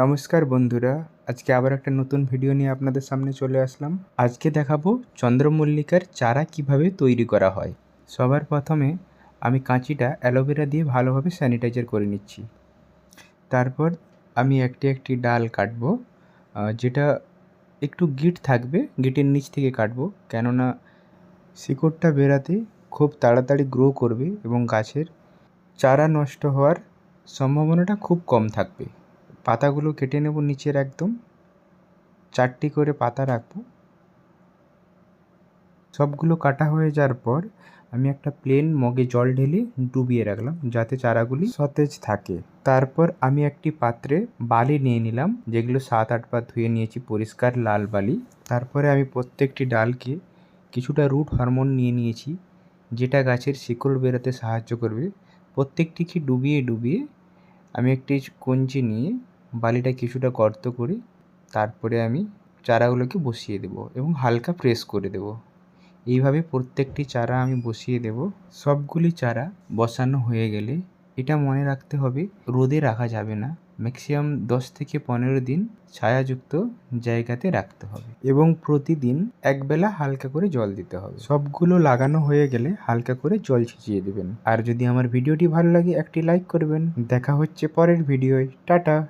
নমস্কার বন্ধুরা, আজকে আবার একটা নতুন ভিডিও নিয়ে আপনাদের সামনে চলে আসলাম। আজকে দেখাবো চন্দ্রমল্লিকার চারা কীভাবে তৈরি করা হয়। সবার প্রথমে আমি কাঁচিটা অ্যালোভেরা দিয়ে ভালোভাবে স্যানিটাইজার করে নিচ্ছি। তারপর আমি একটি একটি ডাল কাটবো যেটা একটু গিট থাকবে, গিটের নিচ থেকে কাটবো। কেননা শিকড়টা বেরাতে খুব তাড়াতাড়ি গ্রো করবে এবং গাছের চারা নষ্ট হওয়ার সম্ভাবনাটা খুব কম থাকবে। পাতাগুলো কেটে নেব নিচের একদম। চারটি করে পাতা রাখব। সবগুলো কাটা হয়ে যাওয়ার পর আমি একটা প্লেন মগে জল ঢেলে ডুবিয়ে রাখলাম যাতে চারাগুলি সতেজ থাকে। তারপর আমি একটি পাত্রে বালি নিয়ে নিলাম, যেগুলো সাত আটবার ধুয়ে নিয়েছি, পরিষ্কার লাল বালি। তারপরে আমি প্রত্যেকটি ডালকে কিছুটা রুট হরমোন নিয়ে নিয়েছি, যেটা গাছের শিকড় বেরোতে সাহায্য করবে। প্রত্যেকটিকে ডুবিয়ে ডুবিয়ে আমি একটি কঞ্চি নিয়ে বালিটা কিছুটা গর্ত করে তারপরে আমি চারাগুলোকে বসিয়ে দেবো এবং হালকা প্রেস করে দেবো। এইভাবে প্রত্যেকটি চারা আমি বসিয়ে দেব। সবগুলি চারা বসানো হয়ে গেলে এটা মনে রাখতে হবে, রোদে রাখা যাবে না। ম্যাক্সিমাম দশ থেকে পনেরো দিন ছায়াযুক্ত জায়গাতে রাখতে হবে এবং প্রতিদিন একবেলা হালকা করে জল দিতে হবে। সবগুলো লাগানো হয়ে গেলে হালকা করে জল ছিটিয়ে দেবেন। আর যদি আমার ভিডিওটি ভালো লাগে, একটি লাইক করবেন। দেখা হচ্ছে পরের ভিডিওয়। টাটা!